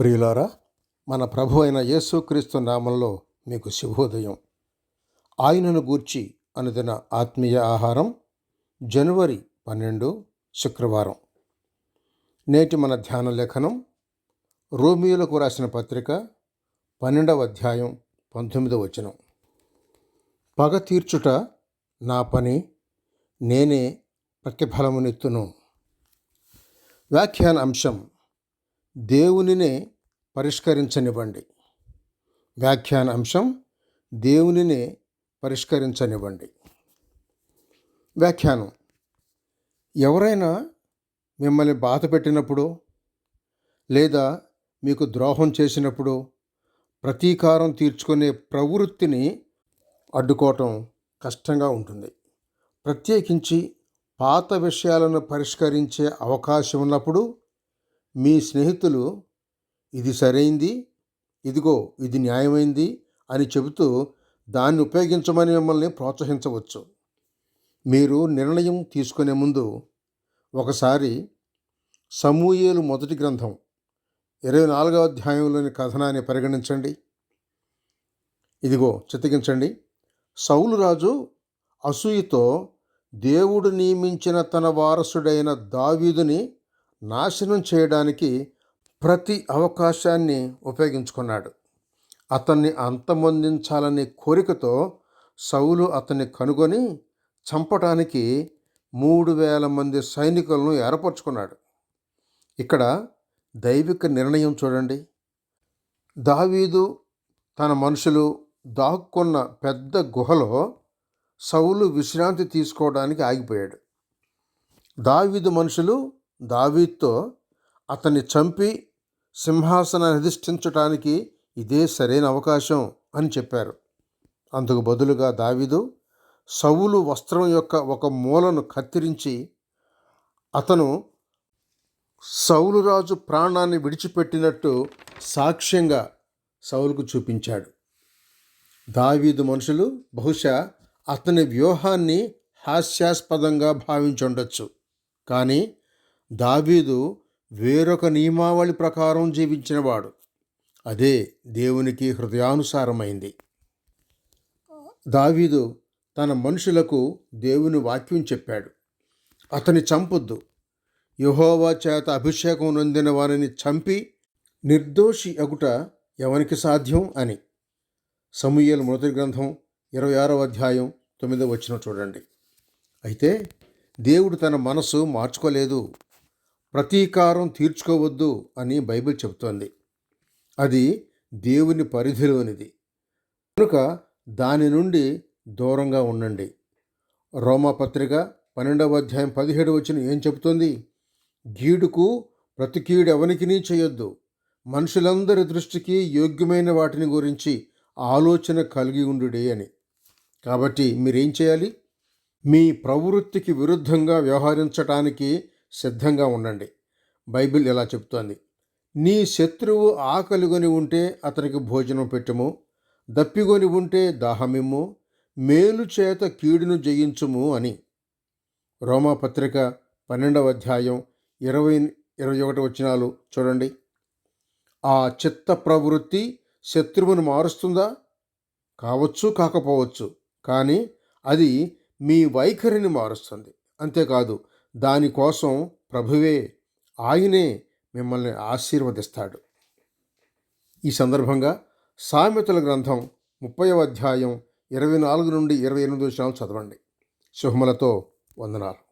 ప్రియులారా మన ప్రభు అయిన యేసుక్రీస్తు నామంలో మీకు శుభోదయం. ఆయనను గూర్చి అనుదిన ఆత్మీయ ఆహారం జనవరి పన్నెండు శుక్రవారం. నేటి మన ధ్యాన లేఖనం రోమియోలకు రాసిన పత్రిక పన్నెండవ అధ్యాయం పంతొమ్మిదవ వచనం. పగ తీర్చుట నా పని నేనే ప్రతిఫలమునెత్తును. వ్యాఖ్యాన అంశం దేవునినే పరిష్కరించనివ్వండి. వ్యాఖ్యాన అంశం దేవునినే పరిష్కరించనివ్వండి. వ్యాఖ్యానం ఎవరైనా మిమ్మల్ని బాధ పెట్టినప్పుడు లేదా మీకు ద్రోహం చేసినప్పుడు ప్రతీకారం తీర్చుకునే ప్రవృత్తిని అడ్డుకోవటం కష్టంగా ఉంటుంది. ప్రత్యేకించి పాత విషయాలను పరిష్కరించే అవకాశం ఉన్నప్పుడు మీ స్నేహితులు ఇది సరైంది ఇదిగో ఇది న్యాయమైంది అని చెబుతూ దాన్ని ఉపయోగించమని మిమ్మల్ని ప్రోత్సహించవచ్చు. మీరు నిర్ణయం తీసుకునే ముందు ఒకసారి సమూయేలు మొదటి గ్రంథం ఇరవై నాలుగవ అధ్యాయంలోని కథనాన్ని పరిగణించండి. ఇదిగో చిత్తగించండి సౌలు రాజు అసూయతో దేవుడు నియమించిన తన వారసుడైన దావీదుని నాశనం చేయడానికి ప్రతి అవకాశాన్ని ఉపయోగించుకున్నాడు. అతన్ని అంతమొందించాలనే కోరికతో సౌలు అతన్ని కనుగొని చంపటానికి మూడు వేల మంది సైనికులను ఏర్పరచుకున్నాడు. ఇక్కడ దైవిక నిర్ణయం చూడండి. దావీదు తన మనుషులు దాక్కున్న పెద్ద గుహలో సౌలు విశ్రాంతి తీసుకోవడానికి ఆగిపోయాడు. దావీదు మనుషులు దావీద్తో అతన్ని చంపి సింహాసనాన్ని అధిష్ఠించటానికి ఇదే సరైన అవకాశం అని చెప్పారు. అందుకు బదులుగా దావీదు సవులు వస్త్రం యొక్క ఒక మూలను కత్తిరించి అతను సౌలురాజు ప్రాణాన్ని విడిచిపెట్టినట్టు సాక్ష్యంగా సౌలుకు చూపించాడు. దావీదు మనుషులు బహుశా అతని వ్యూహాన్ని హాస్యాస్పదంగా భావించుండొచ్చు. కానీ దావీదు వేరొక నియమావళి ప్రకారం జీవించినవాడు. అదే దేవునికి హృదయానుసారమైంది. దావీదు తన మనుషులకు దేవుని వాక్యం చెప్పాడు. అతని చంపొద్దు. యహోవా చేత అభిషేకం నొందిన వారిని చంపి నిర్దోషి అగుట ఎవనికి సాధ్యం అని. సమూహల మృతి గ్రంథం ఇరవై ఆరవ అధ్యాయం తొమ్మిదో వచ్చిన చూడండి. అయితే దేవుడు తన మనసు మార్చుకోలేదు. ప్రతీకారం తీర్చుకోవద్దు అని బైబిల్ చెబుతోంది. అది దేవుని పరిధిలోనిది. కనుక దాని నుండి దూరంగా ఉండండి. రోమాపత్రిక పన్నెండవ అధ్యాయం పదిహేడు వచ్చిన ఏం చెబుతోంది? గీడుకు ప్రతి కీడు ఎవనికినీ చేయొద్దు. మనుషులందరి దృష్టికి యోగ్యమైన వాటిని గురించి ఆలోచన కలిగి ఉండుడే అని. కాబట్టి మీరేం చేయాలి? మీ ప్రవృత్తికి విరుద్ధంగా వ్యవహరించటానికి సిద్ధంగా ఉండండి. బైబిల్ ఇలా చెప్తోంది. నీ శత్రువు ఆకలిగొని ఉంటే అతనికి భోజనం పెట్టము. దప్పిగొని ఉంటే దాహమిమ్ము. మేలు చేత కీడును జయించుము అని. రోమాపత్రిక పన్నెండవ అధ్యాయం ఇరవై ఇరవై ఒకటి వచ్చినాలు చూడండి. ఆ చిత్త ప్రవృత్తి శత్రువును మారుస్తుందా? కావచ్చు కాకపోవచ్చు. కానీ అది మీ వైఖరిని మారుస్తుంది. అంతేకాదు దానికోసం ప్రభువే ఆయనే మిమ్మల్ని ఆశీర్వదిస్తాడు. ఈ సందర్భంగా సామెతల గ్రంథం ముప్పై అధ్యాయం ఇరవై నాలుగు నుండి ఇరవై ఎనిమిది విషయాలు చదవండి. శుభములతో వందనాలు.